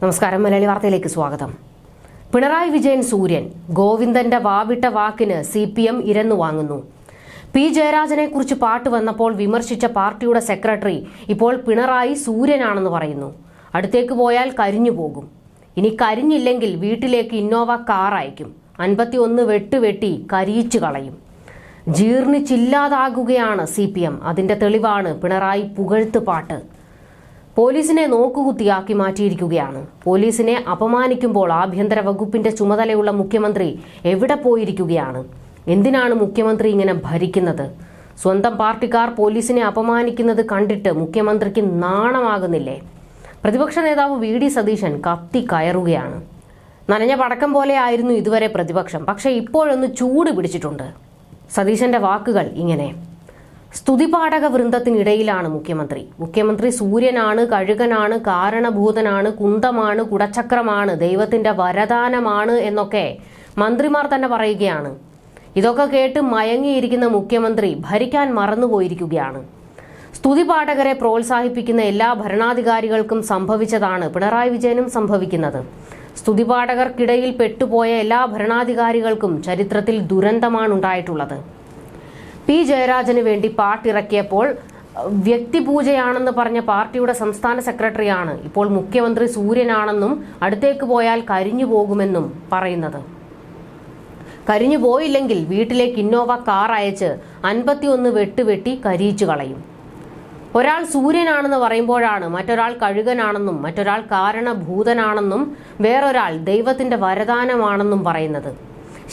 നമസ്കാരം മലയാളി വാർത്തയിലേക്ക് സ്വാഗതം. പിണറായി വിജയൻ സൂര്യൻ ഗോവിന്ദന്റെ വാവിട്ട വാക്കിന് സി പി എം ഇരന്നു വാങ്ങുന്നു. പി ജയരാജനെ കുറിച്ച് പാട്ട് വന്നപ്പോൾ വിമർശിച്ച പാർട്ടിയുടെ സെക്രട്ടറി ഇപ്പോൾ പിണറായി സൂര്യനാണെന്ന് പറയുന്നു. അടുത്തേക്ക് പോയാൽ കരിഞ്ഞു പോകും. ഇനി കരിഞ്ഞില്ലെങ്കിൽ വീട്ടിലേക്ക് ഇന്നോവ കാർ അയക്കും. അൻപത്തിയൊന്ന് വെട്ടുവെട്ടി കരിയിച്ചു കളയും. ജീർണിച്ചില്ലാതാകുകയാണ് സി പി എം അതിന്റെ തെളിവാണ് പിണറായി പുകഴ്ത്ത് പാട്ട്. പോലീസിനെ നോക്കുകുത്തിയാക്കി മാറ്റിയിരിക്കുകയാണ്. പോലീസിനെ അപമാനിക്കുമ്പോൾ ആഭ്യന്തര വകുപ്പിന്റെ ചുമതലയുള്ള മുഖ്യമന്ത്രി എവിടെ പോയിരിക്കുകയാണ്? എന്തിനാണ് മുഖ്യമന്ത്രി ഇങ്ങനെ ഭരിക്കുന്നത്? സ്വന്തം പാർട്ടിക്കാർ പോലീസിനെ അപമാനിക്കുന്നത് കണ്ടിട്ട് മുഖ്യമന്ത്രിക്ക് നാണമാകുന്നില്ലേ? പ്രതിപക്ഷ നേതാവ് വി ഡി സതീശൻ കത്തി കയറുകയാണ്. നനഞ്ഞ പടക്കം പോലെ ആയിരുന്നു ഇതുവരെ പ്രതിപക്ഷം. പക്ഷേ ഇപ്പോഴൊന്ന് ചൂട് പിടിച്ചിട്ടുണ്ട്. സതീശന്റെ വാക്കുകൾ ഇങ്ങനെ. സ്തുതിപാഠക വൃന്ദത്തിനിടയിലാണ് മുഖ്യമന്ത്രി. മുഖ്യമന്ത്രി സൂര്യനാണ് കഴുകനാണ് കാരണഭൂതനാണ് കുന്തമാണ് കുടച്ചക്രമാണ് ദൈവത്തിന്റെ വരദാനമാണ് എന്നൊക്കെ മന്ത്രിമാർ തന്നെ പറയുകയാണ്. ഇതൊക്കെ കേട്ട് മയങ്ങിയിരിക്കുന്ന മുഖ്യമന്ത്രി ഭരിക്കാൻ മറന്നുപോയിരിക്കുകയാണ്. സ്തുതിപാഠകരെ പ്രോത്സാഹിപ്പിക്കുന്ന എല്ലാ ഭരണാധികാരികൾക്കും സംഭവിച്ചതാണ് പിണറായി വിജയനും സംഭവിക്കുന്നത്. സ്തുതിപാഠകർക്കിടയിൽ പെട്ടുപോയ എല്ലാ ഭരണാധികാരികൾക്കും ചരിത്രത്തിൽ ദുരന്തമാണ് ഉണ്ടായിട്ടുള്ളത് പി ജയരാജന് വേണ്ടി പാട്ടിറക്കിയപ്പോൾ വ്യക്തിപൂജയാണെന്ന് പറഞ്ഞ പാർട്ടിയുടെ സംസ്ഥാന സെക്രട്ടറിയാണ് ഇപ്പോൾ മുഖ്യമന്ത്രി സൂര്യനാണെന്നും അടുത്തേക്ക് പോയാൽ കരിഞ്ഞു പോകുമെന്നും പറയുന്നത്. കരിഞ്ഞു പോയില്ലെങ്കിൽ വീട്ടിലേക്ക് ഇന്നോവ കാർ അയച്ച് അൻപത്തിയൊന്ന് വെട്ടുവെട്ടി കരിയിച്ചു കളയും. ഒരാൾ സൂര്യനാണെന്ന് പറയുമ്പോഴാണ് മറ്റൊരാൾ കഴുകനാണെന്നും മറ്റൊരാൾ കാരണഭൂതനാണെന്നും വേറൊരാൾ ദൈവത്തിന്റെ വരദാനമാണെന്നും പറയുന്നത്.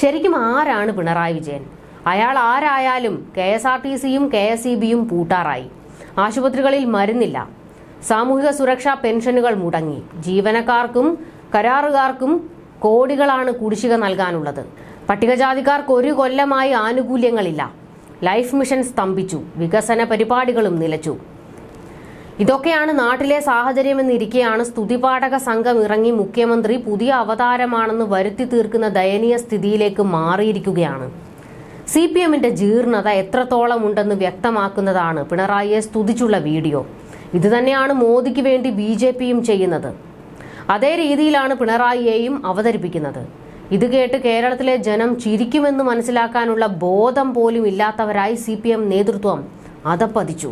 ശരിക്കും ആരാണ് പിണറായി വിജയൻ? അയാൾ ആരായാലും കെ എസ് ആർ ടി സിയും കെ എസ് ഇ ബിയും പൂട്ടാറായി. ആശുപത്രികളിൽ മരുന്നില്ല. സാമൂഹിക സുരക്ഷാ പെൻഷനുകൾ മുടങ്ങി. ജീവനക്കാർക്കും കരാറുകാർക്കും കോടികളാണ് കുടിശ്ശിക നൽകാനുള്ളത്. പട്ടികജാതിക്കാർക്ക് ഒരു കൊല്ലമായി ആനുകൂല്യങ്ങളില്ല. ലൈഫ് മിഷൻ സ്തംഭിച്ചു. വികസന പരിപാടികളും നിലച്ചു. ഇതൊക്കെയാണ് നാട്ടിലെ സാഹചര്യമെന്നിരിക്കെയാണ് സ്തുതിപാഠക സംഘം ഇറങ്ങി മുഖ്യമന്ത്രി പുതിയ അവതാരമാണെന്ന് വരുത്തി തീർക്കുന്ന ദയനീയ സ്ഥിതിയിലേക്ക് മാറിയിരിക്കുകയാണ്. സി പി എമ്മിന്റെ ജീർണത എത്രത്തോളം ഉണ്ടെന്ന് വ്യക്തമാക്കുന്നതാണ് പിണറായിയെ സ്തുതിച്ചുള്ള വീഡിയോ. ഇതുതന്നെയാണ് മോദിക്ക് വേണ്ടി ബി ജെ പിയും ചെയ്യുന്നത്. അതേ രീതിയിലാണ് പിണറായിയെയും അവതരിപ്പിക്കുന്നത്. ഇത് കേട്ട് കേരളത്തിലെ ജനം ചിരിക്കുമെന്ന് മനസ്സിലാക്കാനുള്ള ബോധം പോലും ഇല്ലാത്തവരായി സി പി എം നേതൃത്വം അതപ്പതിച്ചു.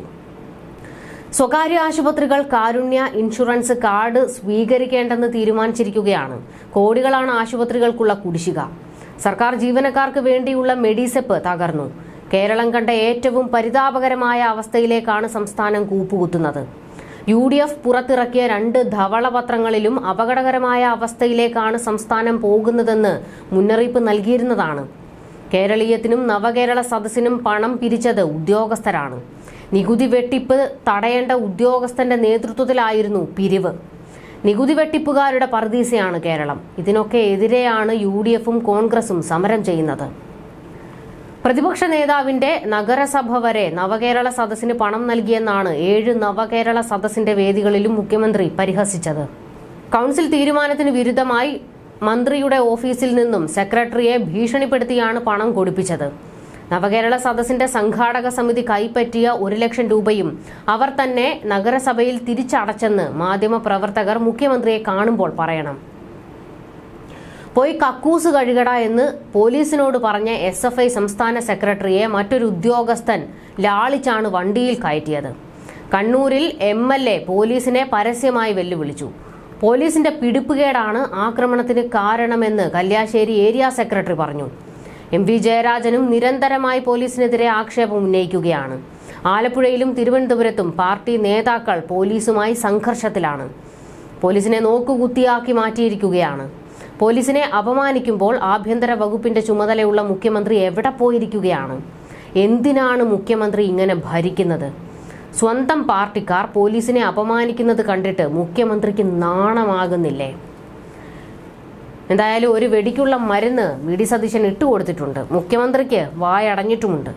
സ്വകാര്യ ആശുപത്രികൾ കാരുണ്യ ഇൻഷുറൻസ് കാർഡ് സ്വീകരിക്കേണ്ടെന്ന് തീരുമാനിച്ചിരിക്കുകയാണ്. കോടികളാണ് ആശുപത്രികൾക്കുള്ള കുടിശ്ശിക. സർക്കാർ ജീവനക്കാർക്ക് വേണ്ടിയുള്ള മെഡിസെപ്പ് തകർന്നു. കേരളം കണ്ട ഏറ്റവും പരിതാപകരമായ അവസ്ഥയിലേക്കാണ് സംസ്ഥാനം കൂപ്പുകുത്തുന്നത്. യു ഡി എഫ് പുറത്തിറക്കിയ രണ്ട് ധവളപത്രങ്ങളിലും അപകടകരമായ അവസ്ഥയിലേക്കാണ് സംസ്ഥാനം പോകുന്നതെന്ന് മുന്നറിയിപ്പ് നൽകിയിരുന്നതാണ്. കേരളീയത്തിനും നവകേരള സദസ്സിനും പണം പിരിച്ചത് ഉദ്യോഗസ്ഥരാണ്. നികുതി വെട്ടിപ്പ് തടയേണ്ട ഉദ്യോഗസ്ഥന്റെ നേതൃത്വത്തിലായിരുന്നു പിരിവ്. നികുതി വെട്ടിപ്പുകാരുടെ പർദീസയാണ് കേരളം. ഇതിനൊക്കെ എതിരെയാണ് യു ഡി എഫും കോൺഗ്രസും സമരം ചെയ്യുന്നത്. പ്രതിപക്ഷ നേതാവിന്റെ നഗരസഭ വരെ നവകേരള സദസ്സിന് പണം നൽകിയെന്നാണ് ഏഴ് നവകേരള സദസ്സിന്റെ വേദികളിലും മുഖ്യമന്ത്രി പരിഹസിച്ചത്. കൗൺസിൽ തീരുമാനത്തിന് വിരുദ്ധമായി മന്ത്രിയുടെ ഓഫീസിൽ നിന്നും സെക്രട്ടറിയെ ഭീഷണിപ്പെടുത്തിയാണ് പണം കൊടുപ്പിച്ചത്. നവകേരള സദസ്സിന്റെ സംഘാടക സമിതി കൈപ്പറ്റിയ ഒരു ലക്ഷം രൂപയും അവർ തന്നെ നഗരസഭയിൽ തിരിച്ചടച്ചെന്ന് മാധ്യമപ്രവർത്തകർ മുഖ്യമന്ത്രിയെ കാണുമ്പോൾ പറയണം. പോയി കക്കൂസ് കഴുകട എന്ന് പോലീസിനോട് പറഞ്ഞ എസ് എഫ് ഐ സംസ്ഥാന സെക്രട്ടറിയെ മറ്റൊരു ഉദ്യോഗസ്ഥൻ ലാളിച്ചാണ് വണ്ടിയിൽ കയറ്റിയത്. കണ്ണൂരിൽ എം എൽ എ പോലീസിനെ പരസ്യമായി വെല്ലുവിളിച്ചു. പോലീസിന്റെ പിടിപ്പുകേടാണ് ആക്രമണത്തിന് കാരണമെന്ന് കല്യാശ്ശേരി ഏരിയ സെക്രട്ടറി പറഞ്ഞു. എം വി ജയരാജനും നിരന്തരമായി പോലീസിനെതിരെ ആക്ഷേപം ഉന്നയിക്കുകയാണ്. ആലപ്പുഴയിലും തിരുവനന്തപുരത്തും പാർട്ടി നേതാക്കൾ പോലീസുമായി സംഘർഷത്തിലാണ്. പോലീസിനെ നോക്കുകുത്തിയാക്കി മാറ്റിയിരിക്കുകയാണ്. പോലീസിനെ അപമാനിക്കുമ്പോൾ ആഭ്യന്തര വകുപ്പിന്റെ ചുമതലയുള്ള മുഖ്യമന്ത്രി എവിടെ പോയിരിക്കുകയാണ്? എന്തിനാണ് മുഖ്യമന്ത്രി ഇങ്ങനെ ഭരിക്കുന്നത്? സ്വന്തം പാർട്ടിക്കാർ പോലീസിനെ അപമാനിക്കുന്നത് കണ്ടിട്ട് മുഖ്യമന്ത്രിക്ക് നാണമാകുന്നില്ലേ? എന്തായാലും ഒരു വെടിക്കുള്ള മരുന്ന് വി ഡി സതീശൻ ഇട്ടുകൊടുത്തിട്ടുണ്ട്. മുഖ്യമന്ത്രിക്ക് വായടഞ്ഞിട്ടുമുണ്ട്.